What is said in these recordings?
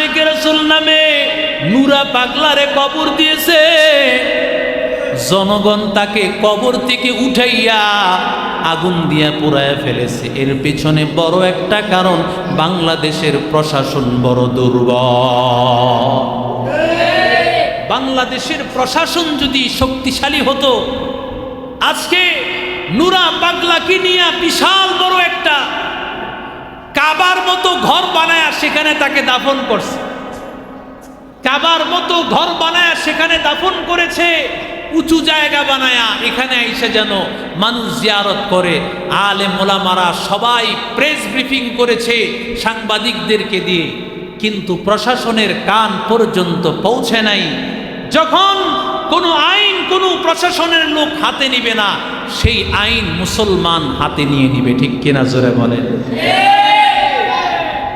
আশেকের রসুল নামে নুরা পাগলারে কবর দিয়েছে। জনগণ তাকে কবর থেকে উঠাইয়া আগুন দিয়া পুরায় ফেলেছে। এর পেছনে বড় একটা কারণ, বাংলাদেশের প্রশাসন বড় দুর্বল। বাংলাদেশের প্রশাসন যদি শক্তিশালী হতো, আজকে নুরা পাগলাকে নিয়ে বিশাল বড় একটা কাবার মতো ঘর বানায় সেখানে তাকে দাফন করছে। কাবার মতো ঘর বানায় সেখানে দাফন করেছে, উঁচু জায়গা বানায়া এখানে এসে যেন মানুষ জিয়ারত করে। আলে মোলামারা সবাই প্রেস ব্রিফিং করেছে সাংবাদিকদেরকে দিয়ে, কিন্তু প্রশাসনের কান পর্যন্ত পৌঁছে নাই। যখন কোনো আইন কোনো প্রশাসনের লোক হাতে নিবে না, সেই আইন মুসলমান হাতে নিয়ে নিবে, ঠিক কিনা জোরে বলেন?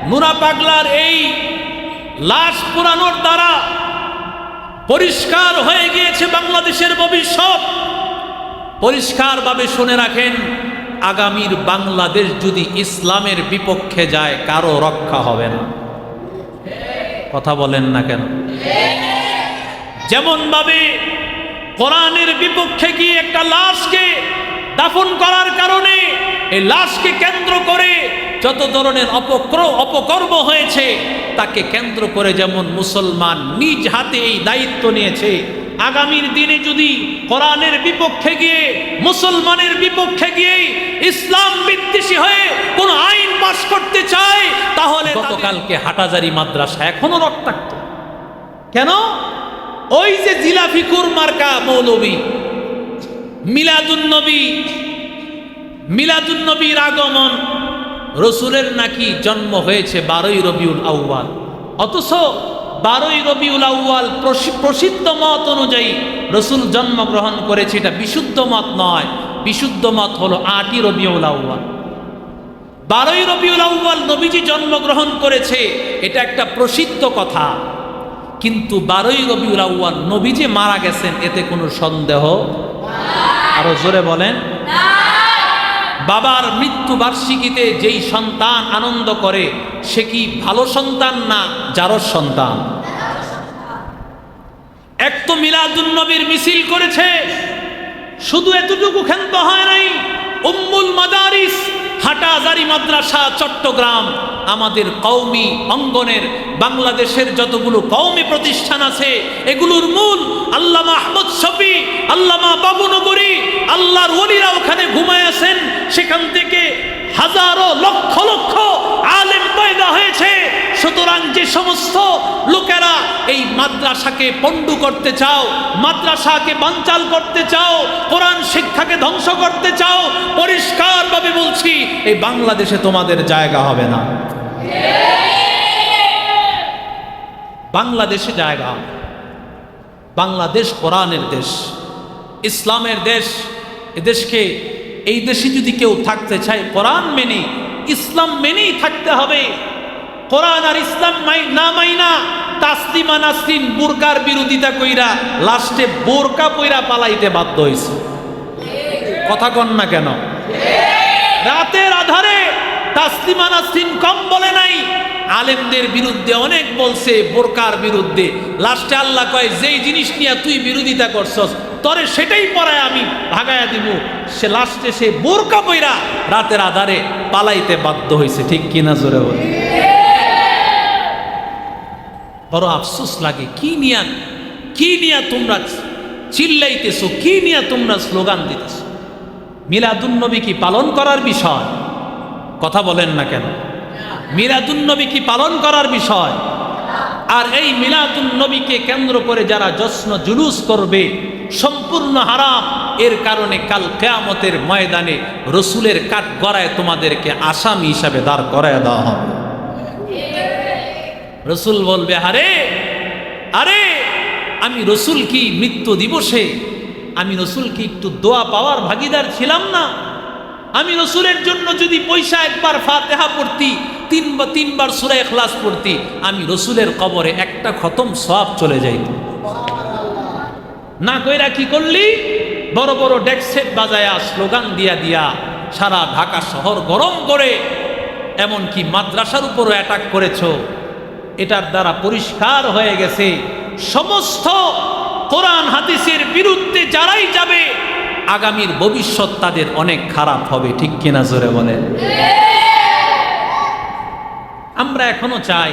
নুরা পাগলার এই লাশ পুরানোর দ্বারা পরিষ্কার হয়ে গিয়েছে বাংলাদেশের ভবিষ্যৎ। পরিষ্কারভাবে শুনে রাখেন, আগামীর বাংলাদেশ যদি ইসলামের বিপক্ষে যায়, কারও রক্ষা হবে না। কথা বলেন না কেন? যেমন ভাবে কোরআনের বিপক্ষে গিয়ে একটা লাশকে দাফন করার কারণে, এই লাশকে কেন্দ্র করে যত ধরনের অপক্র অপকর্ম হয়েছে তাকে কেন্দ্র করে যেমন মুসলমান নিজ হাতে এই দায়িত্ব নিয়েছে। আগামীর দিনে যদি কোরআনের বিপক্ষে গিয়ে মুসলমানের বিপক্ষে গিয়ে ইসলাম বিদ্বেষী হয়ে কোন আইন পাশ করতে চায় তাহলে গতকালকে হাটাজারি মাদ্রাসা এখনও রক্তাক্ত। কেন? ওই যে জিলাফিকুর মার্কা মৌলবী মিলাদুন্নবী মিলাদুন্নবীর আগমন রসুলের নাকি জন্ম হয়েছে বারোই রবিউল আউ্বাল অথচ বারোই রবিউল আউ্বাল প্রসিদ্ধ মত অনুযায়ী রসুল জন্মগ্রহণ করেছে, এটা বিশুদ্ধ মত নয়। বিশুদ্ধ মত হলো আটই রবিউল আউ্বাল বারোই রবিউল আউ্বাল নবীজি জন্মগ্রহণ করেছে, এটা একটা প্রসিদ্ধ কথা। কিন্তু বারোই রবিউল আউ্বাল নবীজি মারা গেছেন, এতে কোনো সন্দেহ? আরও জোরে বলেন। বাবার মৃত্যু বার্ষিকীতে যেই সন্তান আনন্দ করে, সে কি ভালো সন্তান না যারো সন্তান? এক তো মিলাদুন্নবীর মিছিল করেছে, শুধু এতটুকু ক্ষান্ত হয় নাই, উম্মুল মাদারিস হাটাজারি মাদ্রাসা চট্টগ্রাম, আমাদের কৌমি অঙ্গনের বাংলাদেশের যতগুলো কৌমি প্রতিষ্ঠান আছে, এগুলোর মূল আল্লামা আহমদ শফি, আল্লামা বাবুনগরী, আল্লাহর ওলিরা ওখানে ঘুমায় আছেন, সেখান থেকে হাজারো লক্ষ লক্ষ আলেম পয়দা হয়েছে সুতরাং যে সমস্ত লোকেরা এই মাদ্রাসাকে পণ্ডু করতে চাও, মাদ্রাসাকে বাঞ্চাল করতে চাও, কোরআন শিক্ষাকে ধ্বংস করতে চাও, পরিষ্কারভাবে বলছি, এই বাংলাদেশে তোমাদের জায়গা হবে না। বাংলাদেশে জায়গা বাংলাদেশ কোরআনের দেশ, ইসলামের দেশ এদেশকে এই দেশে যদি কেউ থাকতে চায়, কোরআন মেনে ইসলাম মেনেই থাকতে হবে। কোরআন আর ইসলাম না মাইনা, তাসলিমা নাসরিন বোরকার বিরোধিতা কইরা লাস্টে বোরকা পইরা পালাইতে বাধ্য হয়েছে কথা কন না কেন? রাতের আধারে তাসলিমা নাসরিন কম বলে নাই, আলেমদের বিরুদ্ধে অনেক বলছে বোরকার বিরুদ্ধে। লাস্টে আল্লাহ কয়, যেই জিনিস নিয়ে তুই বিরোধিতা করছস, তরে সেটাই পরায় আমি ভাগায়া দিব। সে লাস্টে সে বোরকা বইরা রাতের আধারে পালাইতে বাধ্য হয়েছে ঠিক কিনা জোরে বলে বড় আফসোস লাগে। কি নিয়া কি নিয়া তোমরা চিল্লাইতেছো, কি নিয়া তোমরা স্লোগান দিতেছ? মিলাদুন্নবী কি পালন করার বিষয়? কথা বলেন না কেন? মিলাদুন্নবী কি পালন করার বিষয়? আর এই মিলাদুন্নবীকে কেন্দ্র করে যারা যশ্ন জুলুস করবে, সম্পূর্ণ হারাম। এর কারণে কাল কেয়ামতের ময়দানে রসুলের কাঠ গড়ায় তোমাদেরকে আসামি হিসাবে দাঁড় করায় দেওয়া হবে। রসুল বলবে, আরে আরে, আমি রসুল কি মৃত্যু দিবসে? আমি রসুল কি একটু দোয়া পাওয়ার ভাগিদার ছিলাম না? আমি রসুলের জন্য যদি পয়সা একবার ফাতেহা পড়তি, তিন বা তিনবার সুরা এখলাস পড়তি, আমি রসুলের কবরে একটা খতম সব চলে যাইত। না কইরা কি করলি? বড় বড় ডেকসেট বাজায়া, স্লোগান দিয়া দিয়া সারা ঢাকা শহর গরম করে, এমনকি মাদ্রাসার উপরও অ্যাটাক করেছ। এটার দ্বারা পরিষ্কার হয়ে গেছে। সমস্ত কোরআন হাদিসের বিরুদ্ধে যারাই যাবে, আগামীর ভবিষ্যৎ তাদের অনেক খারাপ হবে। ঠিক কিনা জোরে বলেন? আমরা এখনও চাই,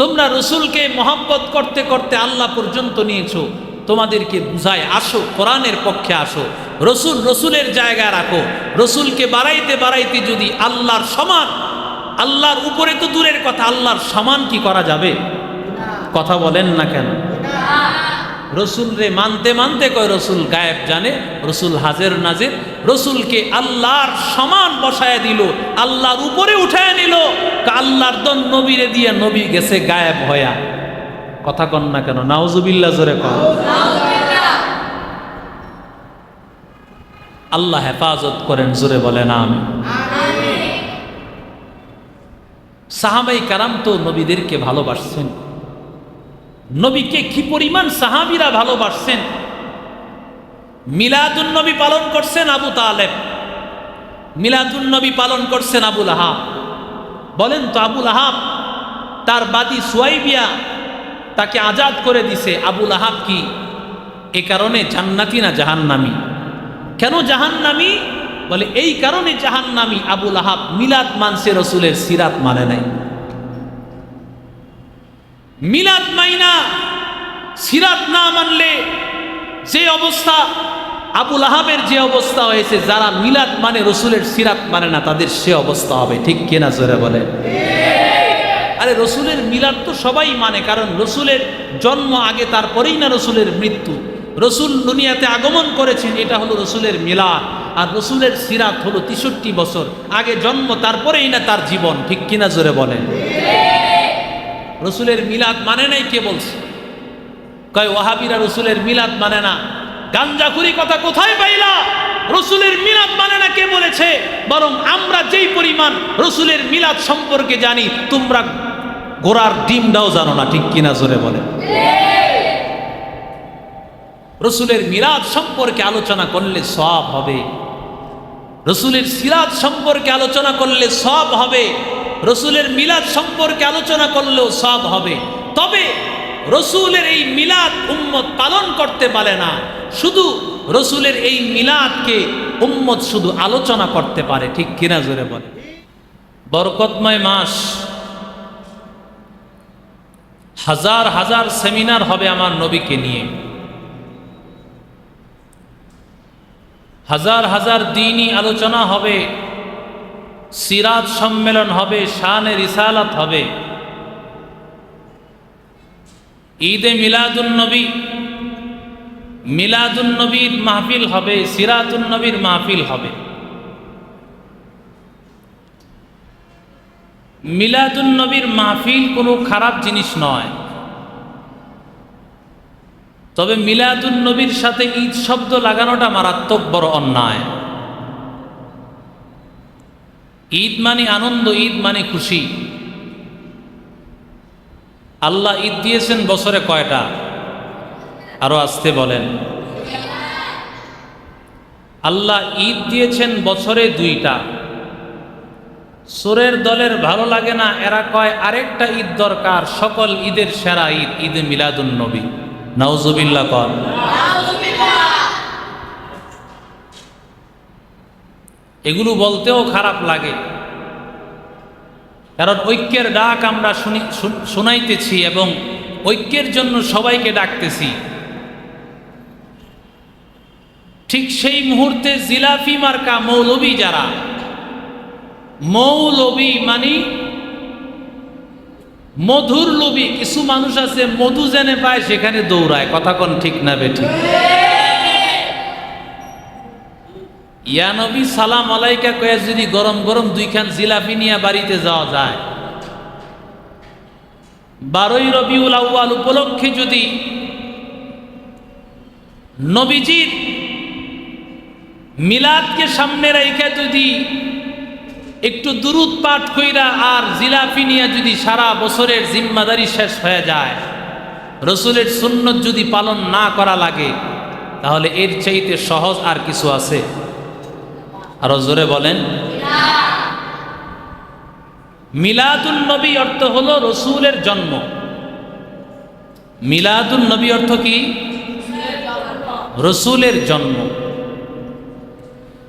তোমরা রসুলকে মহাব্বত করতে করতে আল্লাহ পর্যন্ত নিয়েছো, তোমাদেরকে বুঝায় আসো, কোরআনের পক্ষে আসো, রসুল রসুলের জায়গায় রাখো, রসুলকে বাড়াইতে বাড়াইতে যদি আল্লাহর সমান আল্লাহর উপরে তো দূরের কথা, আল্লাহর সমান কি করা যাবে? কথা বলেন না কেন? রসুল রে মানতে মানতে কয়, রসুল গায়েব জানে, রসুল হাজের নাজের, রসুলকে আল্লাহর সমান বসায় দিল, আল্লাহর উপরে উঠায় নিল আল্লাহর দন নবীরে দিয়ে নবী গেছে গায়েব হয়া। কথা কন না কেন? নাউজুবিল্লা জোরে কন। আল্লাহ হেফাজত করেন, জোরে বলেন আমি সাহাবাই কারাম তো নবীদেরকে ভালোবাসছেন। নবীকে কি পরিমাণ সাহাবিরা ভালোবাসছেন? মিলাদুন নবী পালন করছেন আবু তালেব। মিলাদুন নবী পালন করছেন আবুল আহাব বলেন তো আবুল আহাব তার বাদী সোয়াইবিয়া তাকে আজাদ করে দিছে। আবুল আহাব কি? এ কারণে জান্নাতি না জাহান্নামি? কেন জাহান্নামি? বলে, এই কারণে জাহান্নামি আবুল আহাব মিলাদ মানসে রসুলের সিরাত মানে নাই। মিলাদ মাইনা, সিরাত না মানলে যে অবস্থা আবুল আহাবের যে অবস্থা হয়েছে, যারা মিলাদ মানে রসুলের সিরাত মানে না, তাদের সে অবস্থা হবে। ঠিক কেনা জোরে বলে? আরে রসুলের মিলাদ তো সবাই মানে কারণ রসুলের জন্ম আগে, তারপরেই না রসুলের মৃত্যু। রসুল দুনিয়াতে আগমন করেছেন, এটা হলো রসুলের মিলাদ। আর রসুলের সিরাত হলো তেষট্টি বছর। আগে জন্ম, তারপরেই না তার জীবন। ঠিক কিনা জোরে বলেন? রসুলের মিলাদ মানে নাই কে বলছে? কয়, ওয়াহাবিরা রসুলের মিলাদ মানে না। গাঞ্জাখুরি কথা কোথায় পাইলা? রসুলের মিলাদ মানে না কে বলেছে? বরং আমরা যেই পরিমাণ রসুলের মিলাদ সম্পর্কে জানি, তোমরা গোড়ার ডিমটাও জানো না, ঠিক কিনা জোরে বলে রসুলের মিলাদ সম্পর্কে আলোচনা করলে সব হবে। রসুলের সিরাত সম্পর্কে আলোচনা করলে সব হবে, রসুলের মিলাদ সম্পর্কে আলোচনা করলেও সব হবে। তবে রসুলের এই মিলাদ উম্মত পালন করতে পারে না। শুধু রসুলের এই মিলাদকে উম্মত শুধু আলোচনা করতে পারে, ঠিক কিনা জোরে বলে বরকতময় মাস। হাজার হাজার সেমিনার হবে আমার নবীকে নিয়ে। হাজার হাজার দিনই আলোচনা হবে সিরাজ সম্মেলন হবে, শানে রিসালাত হবে। ঈদে মিলাদুন নবী, মিলাদুন নবীর মাহফিল হবে, সিরাতুন নবীর মাহফিল হবে। মিলাদুন নবীর মাহফিল কোনো খারাপ জিনিস নয়। তবে মিলাদুন নবীর সাথে ঈদ শব্দ লাগানোটা মারাত্মক বড় অন্যায়। ঈদ মানে আনন্দ, ঈদ মানে খুশি। আল্লাহ ঈদ দিয়েছেন বছরে কয়টা? আরও আসতে বলেন। আল্লাহ ঈদ দিয়েছেন বছরে দুইটা। সোরের দলের ভালো লাগে না, এরা কয় আরেকটা ঈদ দরকার, সকল ঈদের সেরা ঈদ, ঈদে মিলাদুন নবী। নাউজুবিল্লা কর। এগুলো বলতেও খারাপ লাগে। কারণ ঐক্যের ডাক আমরা শুনি শোনাইতেছি এবং ঐক্যের জন্য সবাইকে ডাকতেছি। ঠিক সেই মুহূর্তে জিলাফি মার্কা মৌলবী যারা? মৌলবী মানি মধুর লোভী, কিছু মানুষ আছে, মধু জেনে পায়, সেখানে দৌড়ায়। কথা কোন ঠিক না বেঠিক ইয়া নবী, সালাম আলাইকা কয়ে, যদি গরম গরম দুইখান জিলাপি নিয়ে বাড়িতে যাওয়া যায়। বারোই রবিউল আউ্য়াল উপলক্ষে যদি নবীজির মিলাদকে সামনে রেখে যদি একটু দুরুদ পাঠ কইরা আর জিলাপি নিয়ে যদি সারা বছরের জিম্মাদারি শেষ হয়ে যায়, রসুলের সুন্নত যদি পালন না করা লাগে, তাহলে এর চাইতে সহজ আর কিছু আছে। আরও জোরে বলেন। মিলাদুল নবী অর্থ হলো রসুলের জন্ম। মিলাদুল নবী অর্থ কি? রসুলের জন্ম।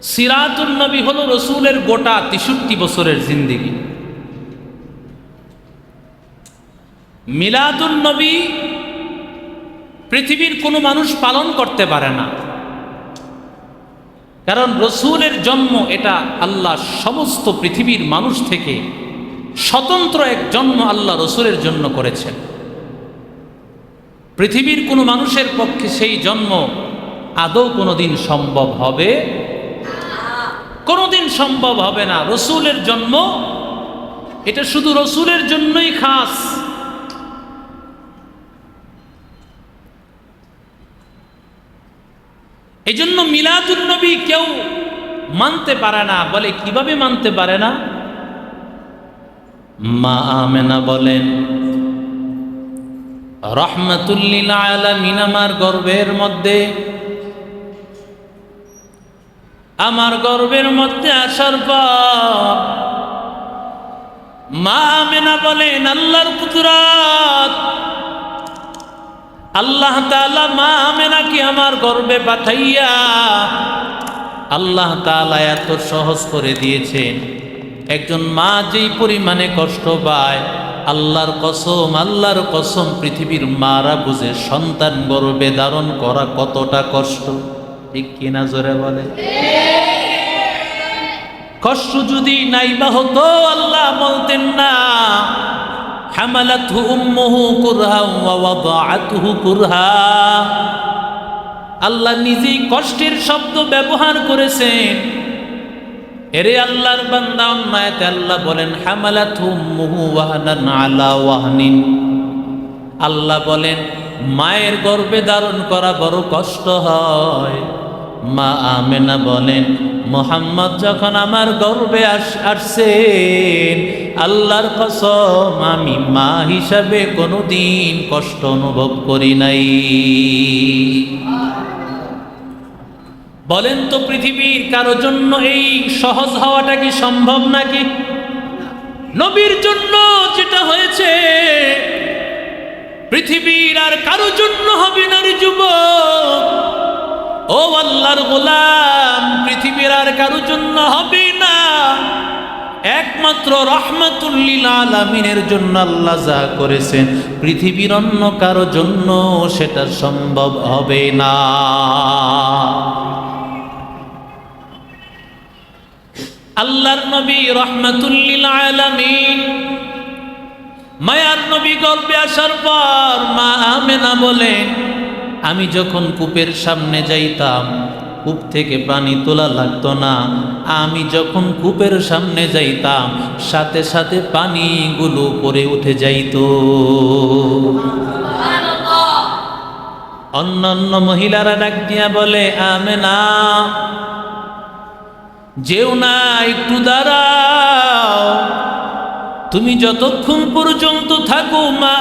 সিরাতুল নবী হলো রসুলের গোটা তেষট্টি বছরের জিন্দিগি। মিলাদুল নবী পৃথিবীর কোনো মানুষ পালন করতে পারে না। কারণ রসুলের জন্ম এটা আল্লাহ সমস্ত পৃথিবীর মানুষ থেকে স্বতন্ত্র এক জন্ম আল্লাহ রসুলের জন্য করেছেন। পৃথিবীর কোনো মানুষের পক্ষে সেই জন্ম আদৌ কোনোদিন সম্ভব হবে? কোনোদিন সম্ভব হবে না। রসুলের জন্ম, এটা শুধু রসুলের জন্যই খাস। এই জন্য মিলাদুল নবী কেউ মানতে পারে না। বলে, কীভাবে মানতে পারে না? মা আমেনা বলেন, রহমাতুল্লিল আলামিন আমার গর্বের মধ্যে আমার গর্বের মধ্যে আসার পর মা আমেনা বলেন, আল্লাহর কুদরাত, আল্লাহ তাআলা মা আমেনাকে আমার গর্বে পাঠাইয়া আল্লাহ তাআলা এত সহজ করে দিয়েছেন। একজন মা যেই পরিমাণে কষ্ট পায়, আল্লাহর কসম আল্লাহর কসম পৃথিবীর মারা বুঝে সন্তান গর্বে ধারণ করা কতটা কষ্ট। ঠিক কিনা জোরে বলে। কষ্ট যদি নাইবা হতো, আল্লাহ বলতেন না আল্লাহ নিজেই কষ্টের শব্দ ব্যবহার করেছেন। এরে আল্লাহর বান্দা অন্যায়তে আল্লাহ বলেন আল্লাহ বলেন, মায়ের গর্ভে ধারণ করা বড় কষ্ট হয়। মা আমেনা বলেন, মোহাম্মদ যখন আমার গর্বে আস, আসছেন, আল্লাহর কসম আমি মা হিসাবে কোনোদিন কষ্ট অনুভব করি নাই। বলেন তো পৃথিবীর কারও জন্য এই সহজ হওয়াটা কি সম্ভব নাকি? নবীর জন্য যেটা হয়েছে, পৃথিবীর আর কারও আল্লাহর গোলাম পৃথিবীর আর কারও জন্য হবে না। একমাত্র রহমাতুল্লিল আলামিনের জন্য আল্লাহ যা করেছেন, পৃথিবীর অন্য কারও জন্য সেটা সম্ভব হবে না। আল্লাহর নবী রহমাতুল্লিল আলামিন মায়ার নবী গল্পে আসার পর মা আমেনা বলে, আমি যখন কূপের সামনে যাইতাম কূপ থেকে পানি তোলা লাগতো না। আমি যখন কূপের সামনে যাইতাম, সাথে সাথে পানিগুলো পরে উঠে যাইত। অন্যান্য মহিলারা ডাক দিয়া বলে, আমেনা, যেও না, একটু দাঁড়াও। তুমি যতক্ষণ পর্যন্ত থাকো, মা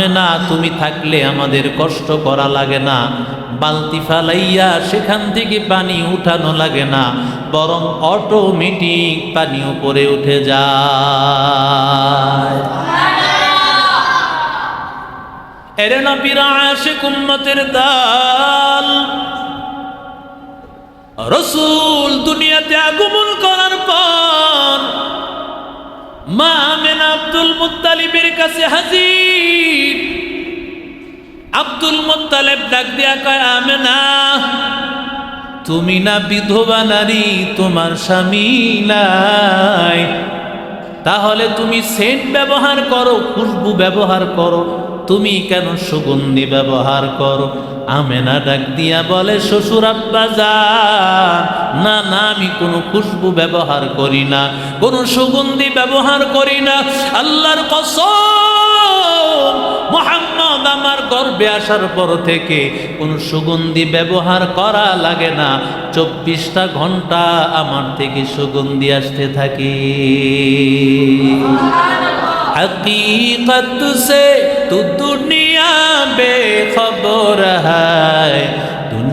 আমেনা আমেনা তুমি থাকলে আমাদের কষ্ট করা লাগে না। বালতি ফালাইয়া সেখান থেকে পানি উঠানো লাগে না। বরং অটোমেটিক পানি উপরে উঠে যায়। এরে দাল। রসুল দুনিয়াতে আগমন করার পর মা আমেনা আব্দুল মুত্তালিবের কাছে হাজির। আব্দুল মুত্তালিব ডাক দিয়া কয়, আমেনা, তুমি না বিধবা নারী, তোমার স্বামী নাই। তাহলে তুমি সেন্ট ব্যবহার করো, খুশবু ব্যবহার করো। তুমি কেন সুগন্ধি ব্যবহার করো? আমেনা ডাক দিয়া বলে, শ্বশুর আব্বা যা না না, আমি কোনো খুশবু ব্যবহার করি না, কোনো সুগন্ধি ব্যবহার করি না। আল্লাহর কসম, মোহাম্মদ মাহমুদ আমার গর্বে আসার পর থেকে কোন সুগন্ধি ব্যবহার করা লাগে না। চব্বিশটা ঘণ্টা আমার থেকে সুগন্ধি আসতে থাকে। হকীকত সে তু দুনিয়া বেখবর হয়।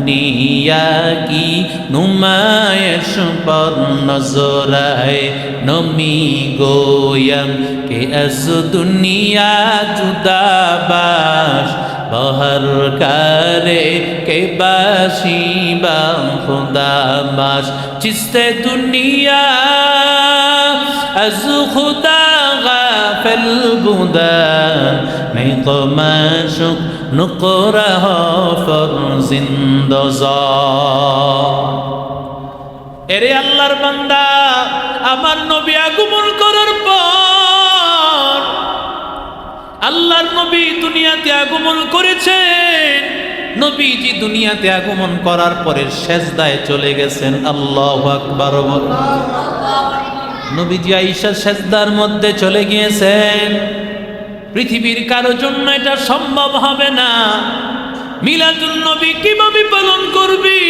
दुनिया दुनिया की नुमाइश पर नजर है नमी गोयम के अस दुनिया जुदा बाश बहर करे के बाशी बा खुदा बाश चिस्ते दुनिया अज खुदा गाफिल बुदा نقرہ فرزند এরে আল্লাহর বান্দা, আমার নবী আগমন করার পর আল্লাহর নবী দুনিয়াতে আগমন করেছেন। নবীজি দুনিয়াতে আগমন করার পরে সেজদায় চলে গেছেন। আল্লাহ আকবার। নবীজি আইসা সেজদার মধ্যে চলে গিয়েছেন। পৃথিবীর কারও জন্য এটা সম্ভব হবে না। মিলাদুল নবী কীভাবে পালন করবি?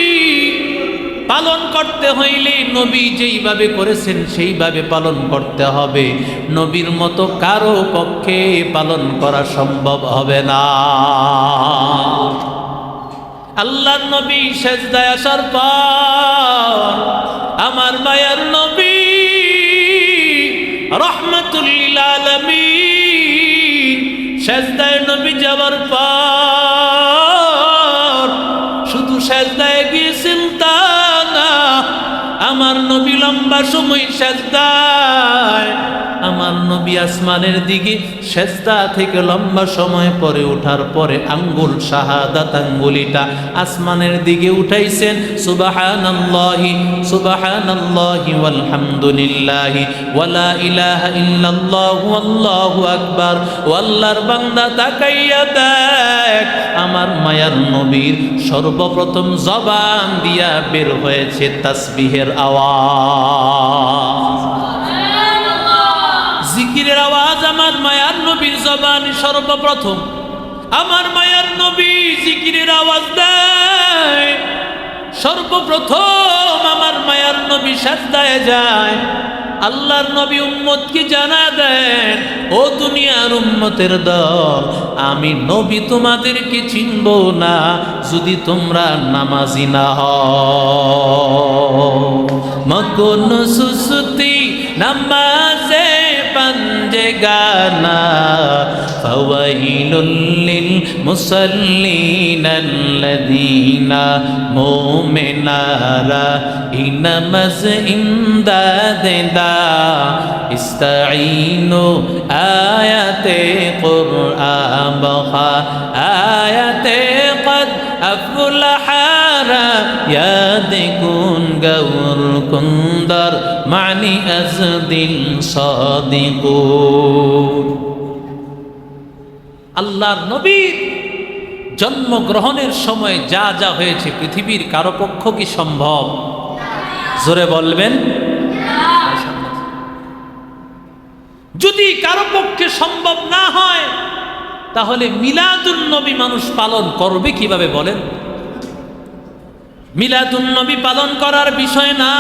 পালন করতে হইলে নবী যেইভাবে করেছেন সেইভাবে পালন করতে হবে। নবীর মতো কারও পক্ষে পালন করা সম্ভব হবে না। আল্লাহ নবী সেজদায় আসার পর আমার মায়ার নবী রহমতুল্লিল আলমিন সেজদায় নবী যাবার পর শুধু সেজদায় গিয়েছেন তা না আমার নবী লম্বা সময় সেজদায় আমার নবী আসমানের দিকে সেজদা থেকে লম্বা সময় পরে ওঠার পরে আঙ্গুল, শাহাদাত আঙ্গুলিটা আসমানের দিকে উঠাইছেন। সুবাহানাল্লাহি সুবাহানাল্লাহি ওয়ালহামদুলিল্লাহি। ওয়ালা ইলাহা ইল্লাল্লাহু আল্লাহু আকবার। ও আল্লাহর বান্দা তাকাইয়া দেখ, আমার মায়ার নবীর সর্বপ্রথম জবান দিয়া বের হয়েছে তাসবিহের আওয়াজ। আমার মায়ার নবীর জবান সর্বপ্রথম। আমার মায়ার নবী জিকিরের আওয়াজ দেয়। সর্বপ্রথম আমার মায়ার নবী সাজদায় যায়। আল্লাহর নবী উম্মতকে জানা দেন, ও দুনিয়ার উম্মতের দল, আমি নবী তোমাদেরকে চিনব না, যদি তোমরা নামাজি না মকন সুসুতি নামাজে পঞ্জে গানা فويل للمصلين الذين مؤمنارا إنمز إمداد دا استعينوا آيات قرآن بخا آيات قد أفلح يادكون قور كندر معني أزد صادقون আল্লাহর নবীর জন্মগ্রহণের সময় যা যা হয়েছে পৃথিবীর কারো পক্ষ কি সম্ভব জোরে বলবেন যদি কারো পক্ষে সম্ভব না হয় তাহলে মিলাদুন নবী মানুষ পালন করবে কিভাবে বলেন মিলাদুন নবী পালন করার বিষয় না।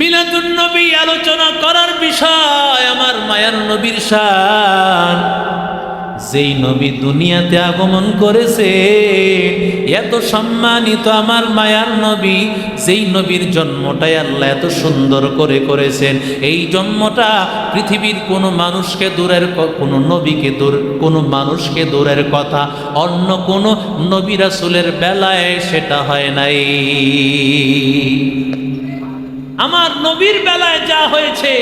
মিলাদুন নবী আলোচনা করার বিষয় আমার মায়ার নবীর শান। যেই নবী দুনিয়াতে আগমন করেছে, এত সম্মানিত আমার মায়ার নবী, যেই নবীর জন্মটাই আল্লাহ এত সুন্দর করে করেছেন। এই জন্মটা পৃথিবীর কোনো মানুষকে দূরের কোনো নবীকে দূর, কোনো মানুষকে দূরের কথা, অন্য কোনো নবী রাসূলের বেলায় সেটা হয় নাই। আমার নবীর বেলায় যা হয়েছে,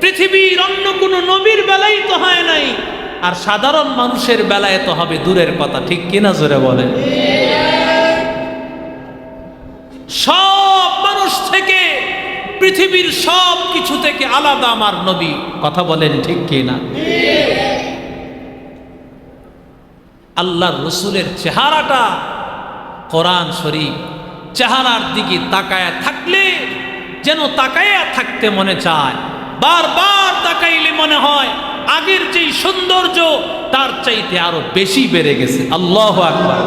পৃথিবীর অন্য কোনো নবীর বেলায় তো হয় নাই। আর সাধারণ মানুষের বেলায় তো হবে দূরের কথা, ঠিক কিনা জোরে বলে সব মানুষ থেকে, পৃথিবীর সব কিছু থেকে আলাদা আমার নবী। কথা বলেন ঠিক কিনা? আল্লাহর রসুলের চেহারাটা কোরআন শরীফ, চেহারার দিকে তাকায়া থাকলে যেন তাকায়া থাকতে মনে চায়, বারবার তাকাইলে মনে হয় আগের যেই সৌন্দর্য তার চাইতে আরও বেশি বেড়ে গেছে। আল্লাহ আকবার।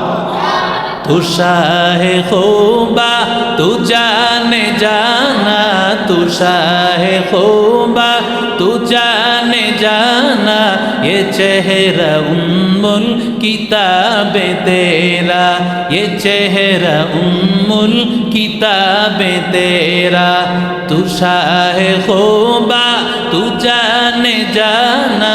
तू शाह खोबा तू जाने जाना तू शाह खोबा तू जाने जाना ये चेहरा उम्मुल किताब तेरा ये चेहरा उम्मुल किताब तेरा तू शाह खोबा तू जाने जाना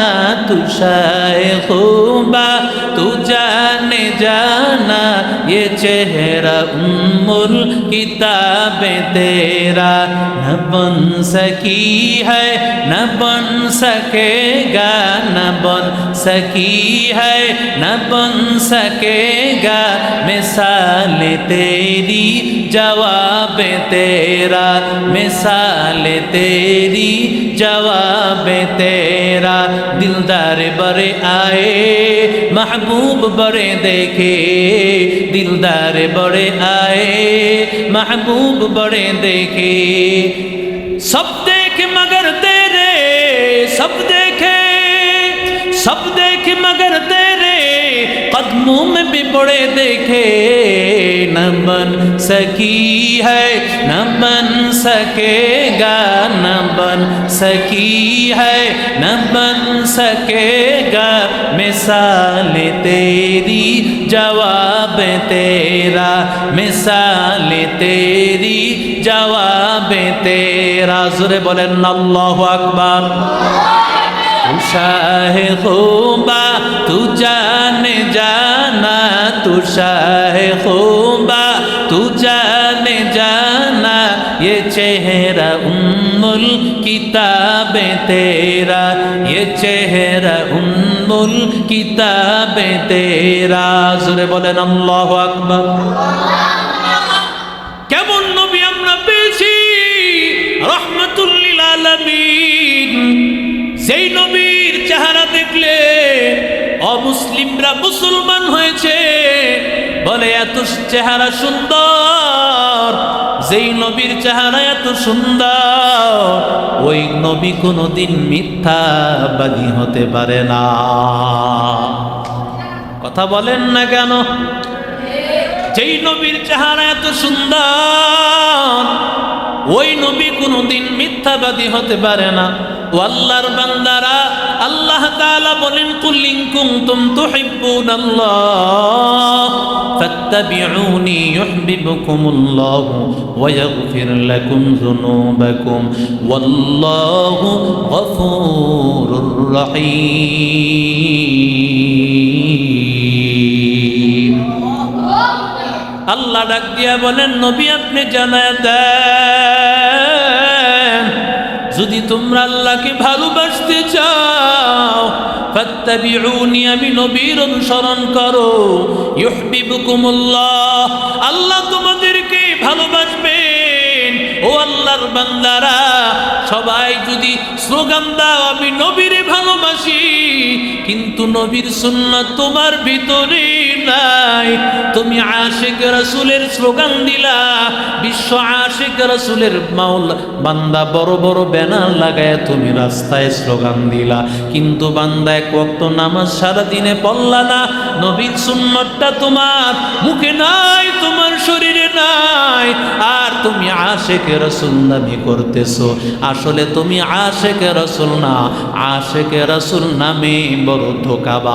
तू शाह खोबा तू जाने जाना, ये चेहरा उन्मुल किताब तेरा। न बन सकी है, न बन सकेगा, न बन सकी है, न बन सकेगा। मिसाल तेरी, जवाब तेरा। मिसाल तेरी, जवाब तेरा। दिलदार बड़े आए महबूब बड़े देखे, दिलदार बड़े आए। महबूब बड़े देखे, सब देखे मगर तेरे, सब देखे मुम भी पड़े देखे न बन सकी है न बन सकेगा न बन सकी है न बन सकेगा मिसाल तेरी जवाब तेरा मिसाल तेरी जवाब तेरा सुरे बोलें अल्लाह अकबर शाह खूबा तू जाने जाना तू शाह खूबा तू जाने जाना ये चेहरा उन्मुल किताब तेरा ये चेहरा उन्मुल किताब तेरा জোরে বলেন আল্লাহু আকবার কেমন নবী আমরা পেয়েছি রহমতুল্লিল আলামিন দেখলে অমুসলিমরা মুসলমান হয়েছে। বলে, এত চেহারা সুন্দর, যেই নবীর চেহারা এত সুন্দর, ওই নবী কোনোদিন মিথ্যাবাদী হতে পারে না। কথা বলেন না কেন? যেই নবীর চেহারা এত সুন্দর, ওই নবী কোনোদিন মিথ্যাবাদী হতে পারে না। ও আল্লাহর বান্দারা, আল্লাহ তাআলা বলেন কুল্লিন কুনতুম তুহিব্বুনাল্লাহ, ফাত্তাবিউনি ইউহিব্বুকুমুল্লাহ ওয়া ইয়াগফির লাকুম যুনুবাকুম, ওয়াল্লাহু গফুরুর রহিম. আল্লাহ ডাক দিয়া বলেন, নবী আপনি জানায় দেন যদি তোমরা আল্লাহকে ভালোবাসতে চাও, ফাত্তাবিউনি, আমি নবীর অনুসরণ করো। ইউহিবুকুমুল্লাহ আল্লাহ তোমাদেরকে ভালোবাসবেন। ও আল্লাহর বান্দারা, সবাই যদি স্লোগান দাও, আমি নবীরে ভালোবাসি। কিন্তু নবীর সুন্নাত তোমার ভিতরে নাই। তুমি আশেক রসুলের স্লোগান দিলা, বিশ্ব আশেক রসুলের মাওল। বান্দা বড় বড় ব্যানার লাগায় তুমি রাস্তায় স্লোগান দিলা। কিন্তু বান্দা এক ওয়াক্ত নামাজ সারা দিনে পড়লা না। নবীর সুন্নতটা তোমার মুখে নাই, তোমার শরীরে নাই। আর তুমি আশেক রসুল দাবি করতেছো। আসলে তুমি আশেক রসুল না, আশেক রসুল নামে বড় ধোকাবাজ।